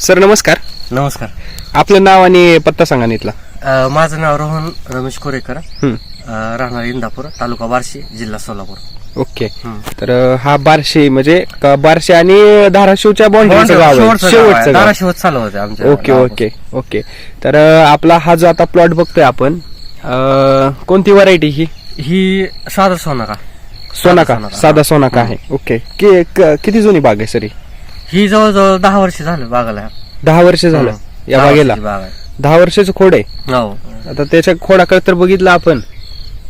Sir नमस्कार. नमस्कार. आपलं नाव आणि पत्ता सांगा अ, माझं नाव रोहन रमेश कोरेकर. हं, अ, राहणार इंदापूर तालुका बार्शी जिल्हा सोलापूर. ओके. हं. तर अं, हा बारशे म्हणजे क- बारशे आणि धाराशिवच्या बॉन्ड्रीचं गाव आहे शेवटचं गाव आहे. शेवटचं गाव. धाराशिवत चालू होते आमच्या ओके गावापासून. Okay okay. तर अं, आपला हा जो आता प्लॉट बघतोय आपण अं, कोणती व्हरायटी ही? ही का सोनाका. सोनाका, साधा सोनाका. आहे. ओके. कि- क- किती जुनी बाग आहे सर ही? ही जवळजवळ दहा वर्ष झालं बागाला. दहा वर्ष झालं. हं. या दहा बागेला. वर्षाची बाग आहे. दहा वर्षाचं खोड आहे. हो. आता त्याच्या खोडाकडे तर बघितलं आपण.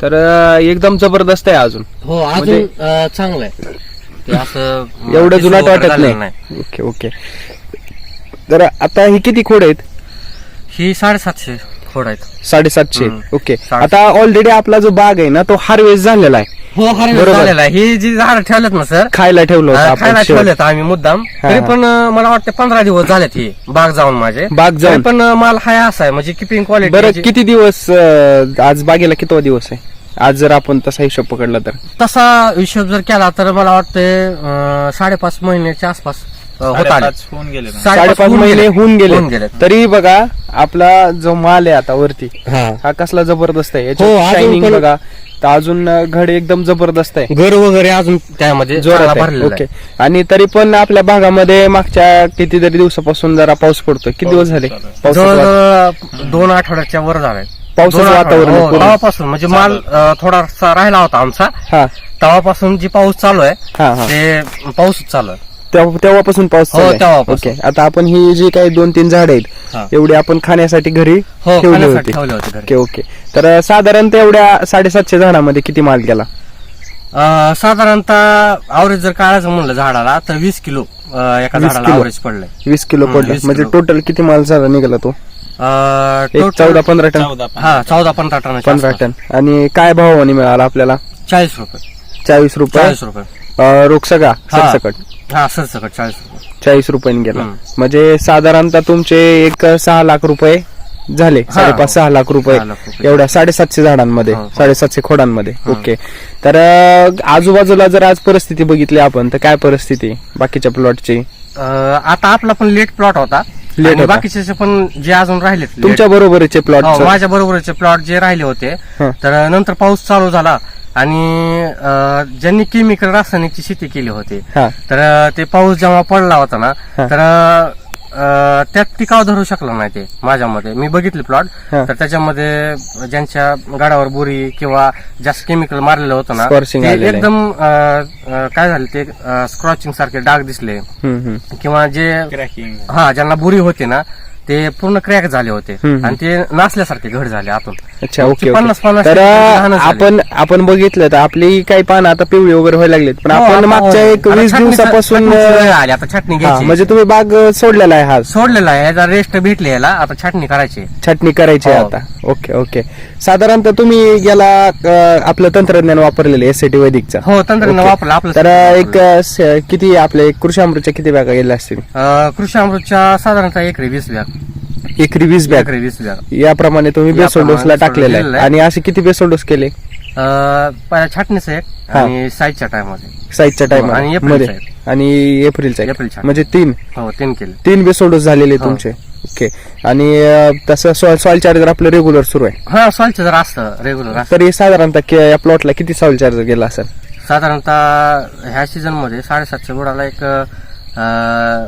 तर अं, एकदम जबरदस्त आहे अजून. हो म्हणजे- अजून अ, चांगलं आहे. ते असं एवढं जुनाट वगैरे वाटत झालेलं नाही. Okay okay. तर आता ही किती खोड आहेत? ही साडेसातशे खोड आहेत. साडेसातशे. हम्म. ओके. आता ऑलरेडी आपला जो बाग आहे ना तो हार्वेस्ट झालेला आहे. हो बरोबर. बरोबर झालेलं आहे ही जी झाड ठेवलेत ना सर खायला ठेवलं होतं अ, आपण खायला शेवट. ठेवलेत आम्ही मुद्दाम हा, तरी हा. पण अ, मला वाटतं पंधरा दिवस झालेत ही बाग जाऊन माझे बाग जाऊन तरी पण अ, माल हाय असा आहे म्हणजे किपिंग बरं क्वालिटी किती दिवस अं, आज बागेला कितवा दिवस आहे आज जर आपण तसा हिशोब पकडला तर तसा हिशोब जर केला तर मला वाटतं साडेपाच महिन्याच्या आसपास अ, होत आले साडेपाच होऊन गेले ना. साडेपाच होऊन महिने. होऊन गेले होऊन गेले. तरी बघा आपला जो माल आहे आता वरती हा. हा कसला जबरदस्त आहे हो, याच्यात अजून शायनिंग पण- बघा तर अजून घड एकदम जबरदस्त आहे. घर वगैरे अजून त्यामध्ये जोरात आहे. भरलेला ओके. आणि तरी पण आपल्या भागामध्ये मागच्या कितीतरी दिवसापासून जरा पाऊस पडतोय. किती दिवस झाले? पावसाचं वातावरण? जवळजवळ दोन आठवड्याच्या वर झालाय. पावसाचं दोन आठवडे- वातावरण हो, पूर्ण. तेव्हापासून. म्हणजे माल अ, थोडासा राहिला होता आमचा. हा. तेव्हापासून जी पाऊस चालू आहे हा हा. ते पाऊस चालू आहे. तेव्हा- तेव्हापासून पाऊस हो, चालू आहे. तेव्हापासून. ओके आता आपण ही जी काही दोन तीन झाड हा. आहेत एवढी आपण खाण्यासाठी घरी हो ठेवली खाण्यासाठी होती. ठेवले होते घरी. ओके ओके तर अं, साधारणतः एवढ्या साडेसातशे झाडामध्ये किती माल गेला? अ, साधारणतः आवरेज जर काढायचं म्हणलं झाडाला तर वीस किलो अ, एका 20 झाडाला किलो. आवरेज पडलंय. वीस किलो हम्म, पडलं. 20 म्हणजे किलो. टोटल किती माल झाला निघाला तो? अ, एक total- चौदा पंधरा टन. चौदा. हा चौदा पंधरा टन पंधरा टन. आणि काय भावाने मिळाला आपल्याला? चाळीस रुपये. चाळीस रुपये. चाळीस रुपये. अं, हा. सरसकट हा सरसकट चाळीस रुपये चाळीस रुपयांनी गेला हम्म. म्हणजे साधारणतः तुमचे एक सहा लाख रुपये झाले साडेपाच सहा लाख रुपये सहा लाख रुपये. एवढ्या साडेसातशे झाडांमध्ये हो, हो. साडेसातशे खोडांमध्ये ओके तर अं, आजूबाजूला जर आज परिस्थिती बघितली आपण तर काय परिस्थिती बाकीच्या प्लॉटची अ, आता आपला पण लेट प्लॉट होता Late आणि होता. बाकीचे पण जे अजून राहिले तुमच्या बरोबरचे प्लॉट माझ्या बरोबरचे प्लॉट जे राहिले होते हं. तर नंतर पाऊस चालू झाला आणि अ, ज्यांनी केमिकल रासायनिकची शेती केली होती हा तर अ, ते पाऊस जेव्हा पडला होता ना. तर अ, त्यात टिकाव धरू शकला नाही ते माझ्यामध्ये मी बघितले प्लॉट हा. तर त्याच्यामध्ये ज्यांच्या गाडावर बुरी किंवा जास्त केमिकल मारलेलं होतं ना Scorching ते आलेलं आहे. एकदम अ, अ, काय झाले ते स्क्रॉचिंग सारखे डाग दिसले हम्म, हम्म. किंवा जे क्रॅकिंग हा ज्यांना बुरी होती ना ते पूर्ण क्रॅक झाले होते. आणि ते नासल्यासारखे घड झाले आतून. अच्छा ओके पन्नास- पन्नास तर. आपण आपण बघितलं तर आपली काही पानं आता पिवळी वगैरे व्हायला लागलीत. पण हो, आपण मागच्या हो. एक वीस दिवसापासून आली आता छाटणी घ्यायची. म्हणजे तुम्ही बाग सोडलेला आहे हा. सोडलेला आहे याचा रेस्ट भेटले याला आता छाटणी करायची. छाटणी करायची आहे हो. आता. Okay okay. साधारणतः तुम्ही अं, आपलं तंत्रज्ञान वापरलेलं एस टी वैदिकचा. हो तंत्रज्ञान. वापरलं आपलं तर एक किती आपले कृषी अमृतच्या किती बॅगा गेल्या असतील? कृषी अमृतच्या साधारणतः एकरी वीस बॅग. एकरी वीस बॅग. एकरी वीस बॅग. याप्रमाणे तुम्ही याप्रमाणे बेसोल डोसला बेसल टाकलेला दिलेलं आहे. आणि असे किती बेसोल डोस केले? अं, छाटणीचं एक हा. आणि साईजच्या टायमध्ये साईजच्या टाइम हो, आणि मध्ये. एप्रिलचा आणि एप्रिलचा एक. म्हणजे तीन. हो तीन केले. तीन बेसोल डोस झालेले हो. तुमचे. ओके. आणि अं, तसं सॉइल सॉइल चार्जर आपलं रेग्युलर सुरू आहे. हा सॉलचं जर असतं. रेग्युलर तरी साधारणतः के- या प्लॉटला किती सॉइल चार्जर गेला असेल? साधारणतः ह्या सीझनमध्ये साडेसातशे बुडाला एक अं,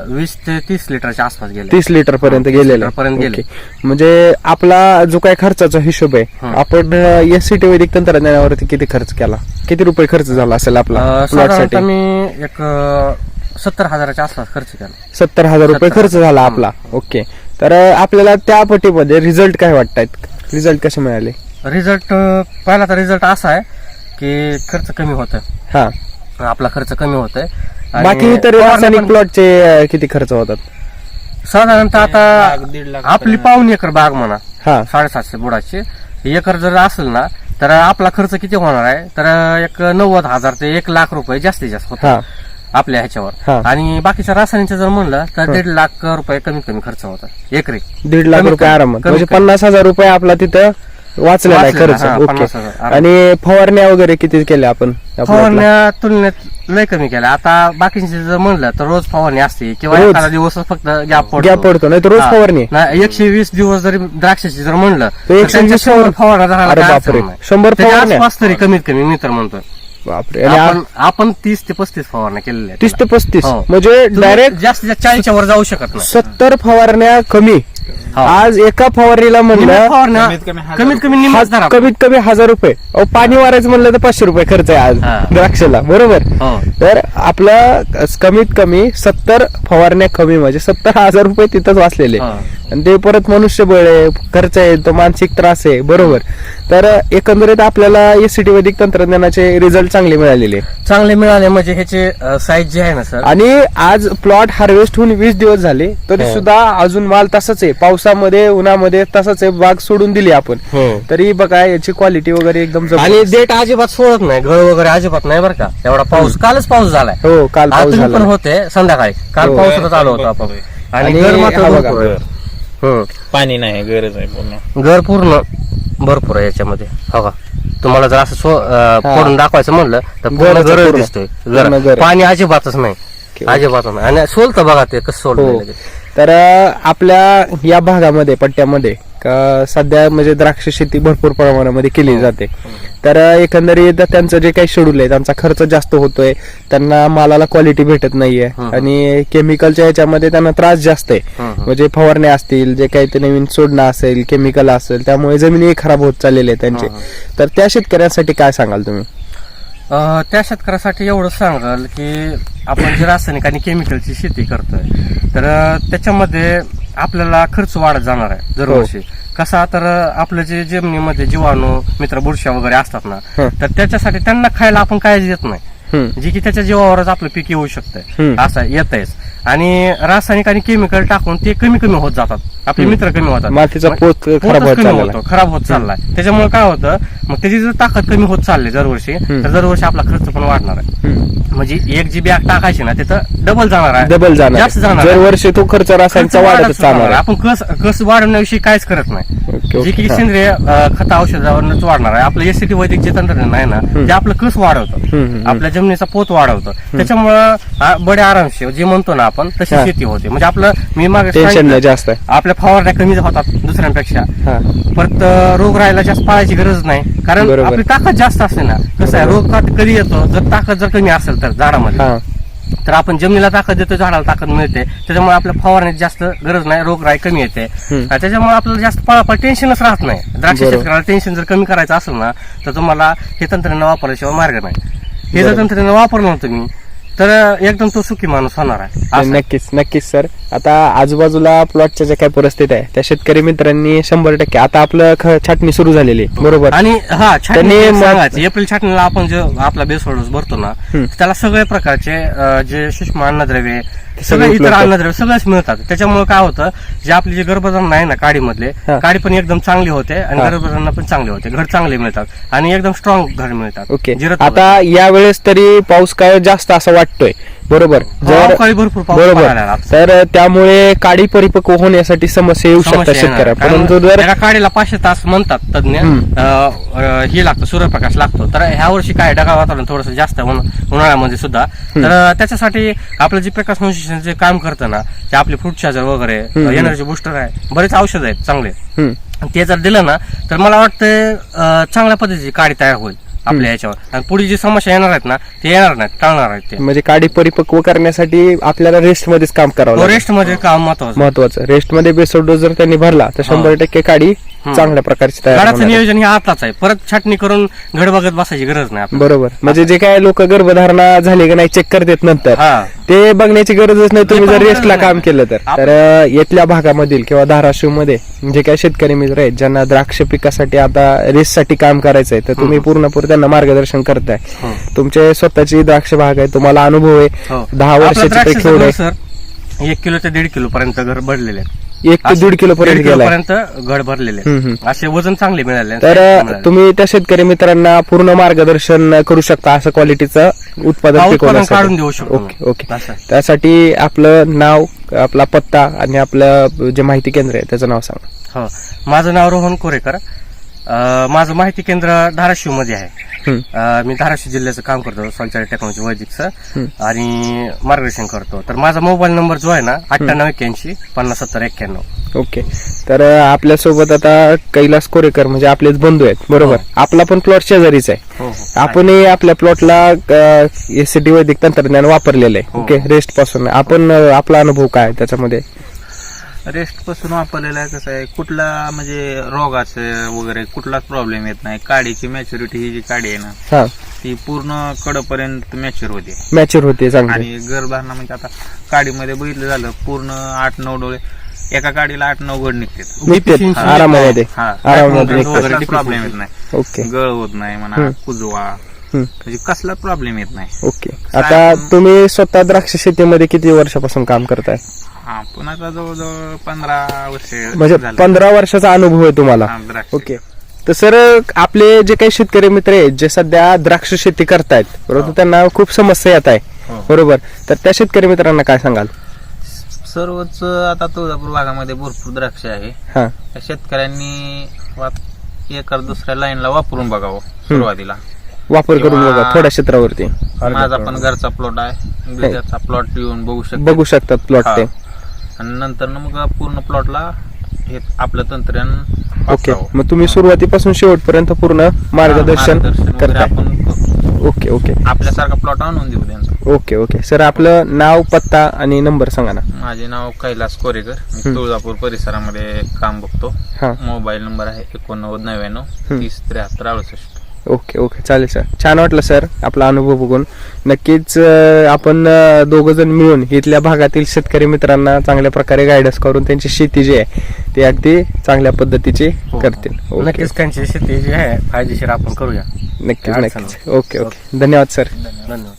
वीस ते तीस लिटरच्या आसपास गेले. तीस लिटर पर्यंत गेलेले. लिटरपर्यंत गेले. म्हणजे आपला जो काही खर्चाचा हिशोब आहे. आपण एस सी टी वैदिक तंत्रज्ञानावरती किती खर्च केला? किती रुपये खर्च झाला असेल आपला अं, प्लॉटसाठी? साधारणतः मी एक सत्तर हजाराच्या आसपास खर्च केला. सत्तर हजार रुपये खर्च. झाला. आपला. ओके. तर आपल्याला त्या पटीमध्ये रिझल्ट काय वाटतायत? रिझल्ट कसे मिळाले? रिझल्ट पहिला तर रिझल्ट असा आहे की खर्च कमी होत हा. आपला खर्च कमी होतोय. आणि बाकी इतर फवारण्या रासायनिक पण- प्लॉटचे किती खर्च होतात? साधारणतः आता आपली पाऊन एकर बाग म्हणा हा. साडेसातशे बुडाची. एकर जर असेल ना तर आपला खर्च किती होणार आहे? तर एक नव्वद हजार ते एक लाख रुपये जास्तीत जास्त होतो हा. आपल्या हा. ह्याच्यावर आणि बाकीच्या रासायनिकचं जर म्हणलं तर दीड लाख रुपये कमीत कमी खर्च होता एकरी. दीड लाख कमीत रुपये कमी, आरामात. कमीत म्हणजे कमी. पन्नास हजार रुपये आपला तिथं वाचलेला आहे वाचलेला, खर्च हा, ओके. आणि फवारण्या वगैरे किती केल्या आपण या? फवारण्या तुलनेत लय कमी केल्या आता बाकीचे जर म्हणलं तर रोज फवारणी असते किंवा रोज? एखादा दिवस फक्त गॅप पडतो गॅप पडतो नाही तर रोज हा. फवारणी नाही, एकशे वीस दिवस जरी द्राक्षाची जर म्हणलं तर एकशे त्यांच्या वीस शंभर फवार- फवारा झाला अरे बापरे. शंभर फवारण्या? आसपास तरी कमीत कमी मी तर म्हणतो बापरे. आणि आपण आपण तीस ते पस्तीस फवारण्या केलेल्या आहेत तीस ते पस्तीस. हो. म्हणजे तुम्ही डायरेक्ट जास्तीत जास्त चाळीसच्या वर जाऊ शकत नाही. सत्तर फवारण्या कमी. हो. आज एका फवारणीला निम्म्या म्हणलं फवारण्या कमीत कमी हजार कमीत कमी हा-. कमीत हजार रुपये. अहो पाणी मारायचं म्हणलं तर पाचशे रुपये खर्च आहे आज. द्राक्षाला. बरोबर? हो. तर आपलं कमीत कमी सत्तर फवारण्या कमी. म्हणजे सत्तर हजार रुपये तिथंच वाचलेले. हो. आणि ते परत मनुष्यबळ आहे खर्च आहे तो मानसिक त्रास आहे बरोबर. तर एकंदरीत आपल्याला एसीटी वैदिक तंत्रज्ञानाचे रिझल्ट चांगले मिळालेले चांगले मिळाले म्हणजे ह्याचे साईज जे आहे ना सर आणि आज प्लॉट हार्वेस्ट होऊन वीस दिवस झाले तरी हो. सुद्धा अजून माल तसाच आहे. पावसामध्ये उन्हामध्ये तसाच आहे बाग सोडून दिली आपण. हो. तरी बघा याची क्वालिटी वगैरे एकदम आणि. डेट अजिबात सोडत नाही गळ वगैरे अजिबात नाही बरं का? एवढा पाऊस कालच पाऊस झालाय. हो काल पाऊस पण होते संध्याकाळी. काल हो. पाऊस आलो होतो आपण. आणि हम्म. पाणी नाही गरज आहे पूर्ण. घर पूर्ण भरपूर आहे याच्यामध्ये. हो का? तुम्हाला जर असं अं, हा. फोडून दाखवायचं म्हणलं तर पूर्ण घरच घर पूर्ण. दिसतोय. पूर्ण घर. घर पाणी अजिबातच नाही. अजिबात नाही. आणि सोलतं बघा ते कसं हो. सोलतं तर अं, आपल्या या भागामध्ये पट्ट्यामध्ये क- सध्या म्हणजे द्राक्ष शेती भरपूर प्रमाणामध्ये केली. जाते तर एकंदरीत त्यांचं जे काही शेड्यूल आहे त्यांचा खर्च जास्त होतोय त्यांना मालाला क्वालिटी भेटत नाहीये. आणि केमिकलच्या याच्यामध्ये त्यांना त्रास जास्त आहे. म्हणजे फवारण्या असतील जे काही ते नवीन सोडणं असेल केमिकल असेल त्यामुळे जमिनी खराब होत चाललेले आहे त्यांचे तर त्या शेतकऱ्यांसाठी काय सांगाल तुम्ही त्या शेतकऱ्यासाठी एवढं सांगाल की आपण जे रासायनिक आणि केमिकलची शेती करतोय तर त्याच्यामध्ये आपल्याला खर्च वाढत जाणार आहे दरवर्षी हो. कसा तर आपलं जे जमिनीमध्ये जीवाणू मित्र बुरशा वगैरे असतात ना. तर त्याच्यासाठी त्यांना खायला आपण काळजी देत नाही. जे की त्याच्या जीवावरच आपलं पीक येऊ शकतंय. असं येतच आणि रासायनिक आणि केमिकल टाकून ते कमी कमी होत जातात आपले. मित्र कमी होतात मातीचा पोत खराब होत चाललाय त्याच्यामुळे काय होतं मग त्याची जर ताकद कमी होत चालली दरवर्षी. तर दरवर्षी आपला खर्च पण वाढणार आहे. म्हणजे एक जी बॅग टाकायची ना तिथं डबल जाणार आहे डबल जाणार जास्त जाणार आहे. वर्षी तो खर्च रासायनिकचा वाढतच जाणार आहे. आपण कस कस वाढवण्याविषयी काहीच करत नाही ओके, जे की. हा. सेंद्रिय अं, खत औषधावरच वाढणार आहे आपलं एसीटी वैदिक जे तंत्रज्ञान आहे ना ते आपलं कस वाढवतं हम्म. आपल्या जमिनीचा पोत वाढवतं त्याच्यामुळं आ, बडे आरामशी जे म्हणतो ना आपण तशी हा. शेती होते म्हणजे आपलं मी मागे टेन्शन सांगितलं, नाही जास्त आपल्या फवारण्या कमी होतात दुसऱ्यांपेक्षा हा. परत अं, रोग राहायला जास्त पाळायची गरज नाही कारण बरोबर. आपली ताकद जास्त असते ना कसं आहे रोग का- कधी येतो जर ताकद जर कमी असेल तर झाडामध्ये हा तर आपण जमिनीला ताकद देतो झाडाला ताकद मिळते त्याच्यामुळे आपल्या फवारण्याची जास्त गरज नाही रोगराई कमी येते हम्म. आणि त्याच्यामुळे आपल्याला जास्त पळापळ टेन्शनच राहत नाही द्राक्ष बरोबर. शेतकऱ्याला टेन्शन जर कमी करायचं असेल ना तर तुम्हाला हे तंत्रज्ञान वापरल्याशिवाय मार्ग नाही हे जर बरोबर. तंत्रज्ञान वापरलं ना तुम्ही तर एकदम तो सुखी माणूस होणार आहे असं. नक्कीच नक्कीच सर आता आजूबाजूला प्लॉटच्या ज्या काही परिस्थिती आहे त्या शेतकरी मित्रांनी शंभर टक्के आता आपलं ख- छाटणी सुरू झालेली आहे. बरोबर आणि हा छाटणी त्यांनी एक मग- सांगायचं एप्रिल छाटणीला आपण जो आपला बेस होल्डर्स भरतो ना हम्म. त्याला सगळे प्रकारचे अं, जे सूक्ष्म अन्नद्रव्ये सगळे सगळे इतर उपलब्ध. अन्नद्रव्य सगळेच मिळतात त्याच्यामुळे काय होतं जे आपली जे गर्भधारणा आहे ना काडीमधले हा. काडी पण एकदम चांगली होते आणि हा. गर्भधारणा पण चांगली होते घड चांगले मिळतात आणि एकदम स्ट्रॉंग घड मिळतात ओके जिरत आता यावेळेस तरी पाऊस काय जास्त असं वाटतोय बरोबर अवकाळी भरपूर पाऊस बरोबर लागला. तर त्यामुळे काडी परिपक्व होण्यासाठी समस्या येऊ शकतात समस्या येणार. शेतकऱ्या कारण परंतु जर एका काडीला पाचशे तास म्हणतात तज्ञ हम्म. अं, अं, हे लागतं सूर्यप्रकाश लागतो तर ह्या वर्षी काय ढगाळ वातावरण थोडस जास्त उन- उन्हाळ्यामध्ये सुद्धा तर त्याच्यासाठी आपलं जे प्रकाश जे काम करतं ना ते आपले फ्रूट चार्जर वगैरे हम्म. एनर्जी बुस्टर आहे. बरेच औषध आहेत चांगले. ते जर दिलं ना तर मला वाटतं चांगल्या पद्धतीची काडी तयार होईल आपल्या याच्यावर. आणि पुढे जी समस्या येणार आहेत ना ते येणार नाहीत टाळणार आहेत ते. म्हणजे काडी परिपक्व करण्यासाठी आपल्याला रेस्ट मध्येच काम करावं रेस्टमध्ये काम महत्वाचं महत्वाचं रेस्टमध्ये बेसोड डोस जर त्यांनी भरला तर शंभर टक्के काडी हं. चांगल्या प्रकारची तयार होणार आहे. नियोजन हे आताच आहे परत छाटणी करून घड बघत बसायची गरज नाही आपल्याला. बरोबर म्हणजे जे काय लोक गर्भधारणा झाली का नाही चेक करतात नंतर हा ते बघण्याची गरजच नाही तुम्ही जर रेस्टला काम. केलं तर तर अं, येथल्या भागामधील किंवा धाराशिवमध्ये जे काही शेतकरी मित्र आहेत ज्यांना द्राक्ष पिकासाठी आता रेस्टसाठी काम करायचंय तर तुम्ही पूर्णपूर त्यांना मार्गदर्शन करताय हो. तुमचे स्वतःची द्राक्ष बाग आहे तुम्हाला अनुभव आहे हो. दहा आपलं वर्षाची सर एक किलो ते दीड किलो पर्यंत घर भरलेले आहेत. एक ते दीड किलो पर्यंत गेलाय पर्यंत घड भरलेले हम्म, आहेत. हम्म. असे वजन चांगले मिळाले तर मिळाले. तुम्ही त्या शेतकरी मित्रांना पूर्ण मार्गदर्शन करू शकता असं क्वालिटीचं उत्पादन हा, उत्पादन पिकवण्यासाठी. काढून देऊ शकतो ओके ओके असं. त्यासाठी आपलं नाव आपला पत्ता आणि आपलं जे माहिती केंद्र आहे त्याचं नाव सांगा हो माझं नाव रोहन कोरेकर माझं माहिती केंद्र धाराशिवमध्ये आहे. अं, मी धाराशिव जिल्ह्याचं काम करतो सॉलचारी टेक्नॉलॉजी वैदिकचं. आणि मार्गदर्शन करतो. तर माझा मोबाईल नंबर जो आहे ना अठ्ठ्याण्णव एक्क्याऐंशी पन्नास सत्तर एक्क्याण्णव. ओके. तर अं, आपल्यासोबत आता कैलास कोरेकर म्हणजे आपलेच बंधू आहेत बरोबर? आपला पण प्लॉट शेजारीच आहे. हो हो. आपणही आपल्या प्लॉटला एस टी वैदिक तंत्रज्ञान वापरलेलं आहे. हो. ओके रेस्टपासून. आपण अं, आपला अनुभव काय आहे त्याच्यामध्ये? रेस्टपासून वापरलेलं आहे कसं आहे कुठला म्हणजे रोगाचं वगैरे कुठलाच प्रॉब्लेम येत नाही. काडीची मॅच्युरिटी ही जी काडी आहे ना हा. ती पूर्ण कडपर्यंत मॅच्युअर होते. मॅच्युअर होते चांगली. आणि गर्भधारणा म्हणजे आता काडीमध्ये बघितलं झालं पूर्ण आठ नऊ डोळे एका काडीला आठ नऊ गड निघतात. निघते आरामामध्ये. हा. आरामामध्ये वगैरे निघतात. कसलाच प्रॉब्लेम येत नाही. ओके. गळ होत नाही म्हणा कुजवा. हम्म. म्हणजे कसला प्रॉब्लेम येत नाही. ओके. आता तुम्ही स्वतः द्राक्ष शेतीमध्ये किती वर्षापासून काम करताय? हा जवळजवळ पंधरा वर्ष म्हणजे झालं. पंधरा वर्षाचा अनुभव आहे तुम्हाला. हा, द्राक्ष. ओके. तर सर आपले जे काही शेतकरी मित्र आहेत जे सध्या द्राक्ष शेती करतायत बरोबर त्यांना खूप समस्या येत आहे. हो. बरोबर. तर त्या शेतकरी मित्रांना काय सांगाल? सर्वच आता तुळजापूर भागामध्ये भरपूर द्राक्ष आहे. हा. त्या शेतकऱ्यांनी वा- एका दुसऱ्या लाईनला वापरून बघावं सुरुवातीला. वापर करून किंवा- बघा थोड्या क्षेत्रावरती. माझा पण घरचा प्लॉट आहे. प्लॉट येऊन बघू शकतो. बघू शकतात प्लॉट ते. आणि नंतर मग पूर्ण प्लॉटला हे आपलं तंत्रज्ञान ओके. वापरावं. मग तुम्ही सुरुवातीपासून शेवटपर्यंत पूर्ण मार्गदर्शन मार्गदर्शन वगैरे करताय. आपण. Okay okay. आपल्यासारखा प्लॉट आणून देऊ त्यांचा. Okay okay. सर आपलं नाव पत्ता आणि नंबर सांगा ना. माझे नाव कैलास कोरेकर. मी तुळजापूर परिसरामध्ये काम बघतो. हा. मोबाईल नंबर आहे एकोणनव्वद नव्याण्णव तीस त्र्याहत्तर अडुसष्ट. Okay okay. चालेल सर छान वाटलं सर आपला अनुभव बघून. नक्कीच आपण दोघ जण मिळून इथल्या भागातील शेतकरी मित्रांना चांगल्या प्रकारे गायडन्स करून त्यांची शेती जी आहे ती अगदी चांगल्या पद्धतीची करतील. ओके. नक्कीच त्यांची शेती जी आहे फायदेशीर आपण करूया. नक्कीच नक्कीच. Okay okay. धन्यवाद सर. धन्यवाद.